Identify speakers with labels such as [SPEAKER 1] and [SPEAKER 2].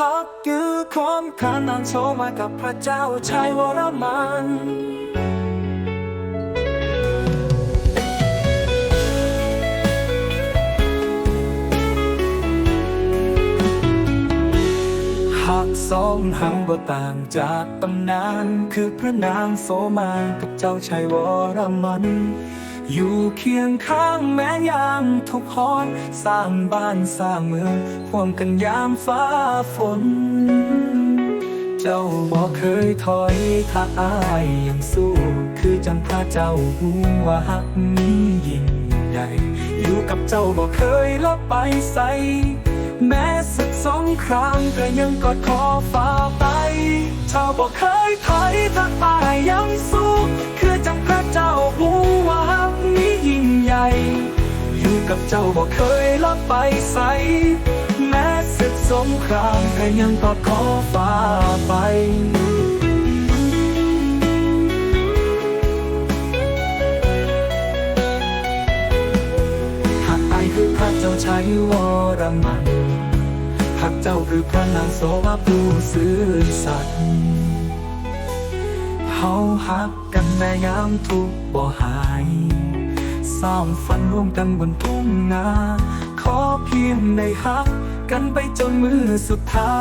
[SPEAKER 1] พักยื้อความขานานโชมากับพระเจ้าชายวรมันหากสองหังบ่ต่างจากตำนาน คือพระนางโสมากับเจ้าชายวรมัน อยู่เคียงข้างแม้ยามทุกข์ร้อน สร้างบ้านสร้างเมืองห่วมกันยามฟ้าฝน เจ้าบ่เคยถอยถ้าอายยังสู้ คือจังพระเจ้าหูว่าหักนี้ยิ่งใหญ่อยู่กับเจ้าบ่เคยลบไปใสแม้ศึกสองครามก็ยังกอดคอฝ่าไป เจ้าบ่เคยถอยถ้าตายยังสู้ เจ้าบ่เคยลับไปใส แม้ศึกสงครามก็ยังกอดคอฝ่าไปหากไอคือพระเจ้าชายวรมันหากเจ้าคือพระนางโสภาผู้ซื่อสัตย์เฮาหักกันแม่ยามทุกข์บ่หาย สร้างฝันร่วมกันบนทุ่งนา ขอเพียงได้ฮัก กันไปจนมือสุดท้าย